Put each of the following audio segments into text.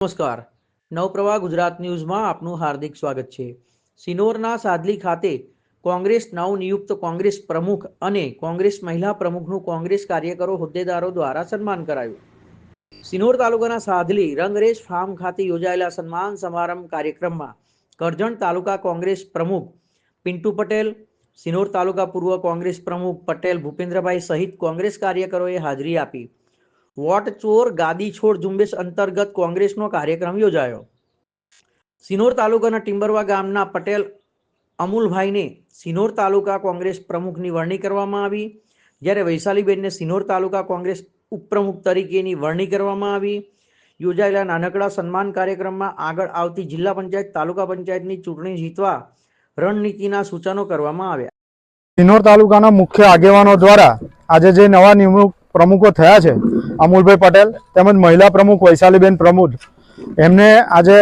નમસ્કાર. નવપ્રવાહ ગુજરાત ન્યૂઝમાં આપનું હાર્દિક સ્વાગત છે. સિનોરના સાદલી ખાતે કોંગ્રેસ નવનિયુક્ત કોંગ્રેસ પ્રમુખ અને કોંગ્રેસ મહિલા પ્રમુખનું કોંગ્રેસ કાર્યકરો હોદ્દેદારો દ્વારા સન્માન કરાયું. સિનોર તાલુકાના સાદલી રંગરેજ ફાર્મ ખાતે યોજાયેલા સન્માન સમારંભ કાર્યક્રમમાં કરજણ તાલુકા કોંગ્રેસ પ્રમુખ પિન્ટુ પટેલ, સિનોર તાલુકા પૂર્વ કોંગ્રેસ પ્રમુખ પટેલ ભૂપેન્દ્રભાઈ સહિત કોંગ્રેસ કાર્યકરોએ હાજરી આપી. વોટ ચોર ગાદી છોડ ઝુંબેશ અંતર્ગત કોંગ્રેસનો કાર્યક્રમ યોજાયો. સિનોર તાલુકાના ટિમ્બરવા ગામના પટેલ અમુલભાઈને સિનોર તાલુકા કોંગ્રેસ પ્રમુખની વરણી કરવામાં આવી. જ્યારે વૈશાલીબેનને સિનોર તાલુકા કોંગ્રેસ ઉપપ્રમુખ તરીકેની વરણી કરવામાં આવી. યોજાયેલા નાનકડા સન્માન કાર્યક્રમમાં આગળ આવતી જિલ્લા પંચાયત, તાલુકા પંચાયતની ચૂંટણી જીતવા રણનીતિના સૂચનો કરવામાં આવ્યા. સિનોર તાલુકાના મુખ્ય આગેવાનો દ્વારા આજે જે નવા નિમણૂક પ્રમુખો થયા છે, અમૂલભાઈ પટેલ તેમજ મહિલા પ્રમુખ વૈશાલીબેન પ્રમુખ એમને આજે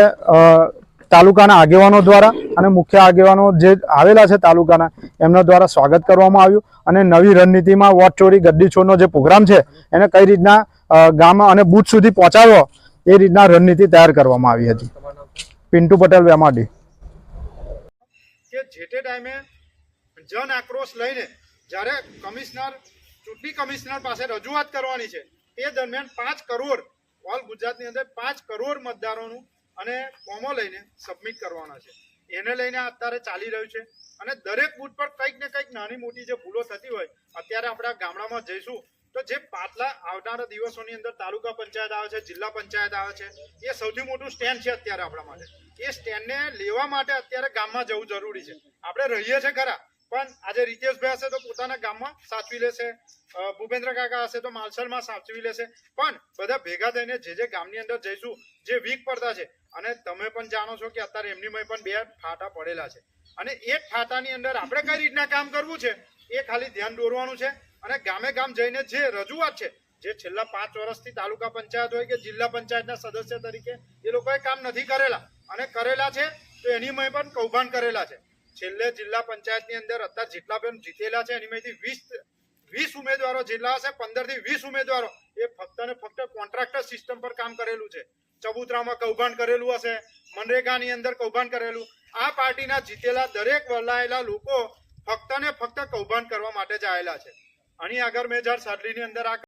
તાલુકાના આગેવાનો દ્વારા અને મુખ્ય આગેવાનો જે આવેલા છે તાલુકાના, એમના દ્વારા સ્વાગત કરવામાં આવ્યું અને નવી રણનીતિમાં વોટ ચોરી, ગદ્દી છોડનો જે પ્રોગ્રામ છે, એને કઈ રીતના ગામમાં ગામ અને બૂથ સુધી પહોંચાડવો, એ રીતના રણનીતિ તૈયાર કરવામાં આવી હતી. પિન્ટુ પટેલ, વેમાડી. જે ટાઈમે જન આક્રોશ લઈને જ્યારે કમિશનર ચૂંટણી કમિશનર પાસે રજૂઆત કરવાની છે. તે દરમિયાન પાંચ કરોડ, ઓલ ગુજરાતની અંદર પાંચ કરોડ મતદારોનું અને ફોર્મો લઈને સબમિટ કરવાના છે. એને લઈને અત્યારે ચાલી રહ્યું છે અને દરેક બૂથ પર કંઈક ને કંઈક નાની મોટી જે ભૂલો થતી હોય, અત્યારે આપણા ગામડામાં જઈશું, તો જે પાછલા આવનારા દિવસોની અંદર તાલુકા પંચાયત આવે છે, જિલ્લા પંચાયત આવે છે, એ સૌથી મોટું સ્ટેન્ડ છે અત્યારે આપણા માટે. એ સ્ટેન્ડને લેવા માટે અત્યારે ગામમાં જવું જરૂરી છે. આપણે રહીએ છીએ ખરા, પણ આજે રીતેશભાઈ હશે તો પોતાના ગામમાં સાચવી લેશે ભૂપેન્દ્ર કાકા હશે તો માલસલમાં સાચવી લેશે. પણ બધા ભેગા થઈને જે જે ગામની અંદર જઈશું, જે વીક પડતા છે, અને તમે પણ જાણો છો કે અત્યારે એમની મય પણ બે ફાટા પડેલા છે. અને એ ફાટાની અંદર આપણે કઈ રીતના કામ કરવું છે, એ ખાલી ધ્યાન દોરવાનું છે. અને ગામે ગામ જઈને જે રજૂઆત છે, જે છેલ્લા પાંચ વર્ષથી તાલુકા પંચાયત હોય કે જિલ્લા પંચાયતના સદસ્ય તરીકે, એ લોકોએ કામ નથી કરેલા. અને કરેલા છે, તો એની મય પણ કૌભાંડ કરેલા છે. છેલ્લે જિલ્લા પંચાયતની અંદર અત્યારે જેટલા પણ જીતેલા છે, એની માંથી વીસ વીસ ઉમેદવારો જેટલા હશે પંદરથી વીસ ઉમેદવારો. એ ફક્ત ને ફક્ત કોન્ટ્રાક્ટર સિસ્ટમ પર કામ કરેલું છે. ચબુતરામાં કૌભાંડ કરેલું હશે, મનરેગાની અંદર કૌભાંડ કરેલું. આ પાર્ટીના જીતેલા દરેક વલાયેલા લોકો ફક્ત ને ફક્ત કૌભાંડ કરવા માટે જ આવેલા છે. અહીં આગળ મેં જ્યારે સાડલીની અંદર આ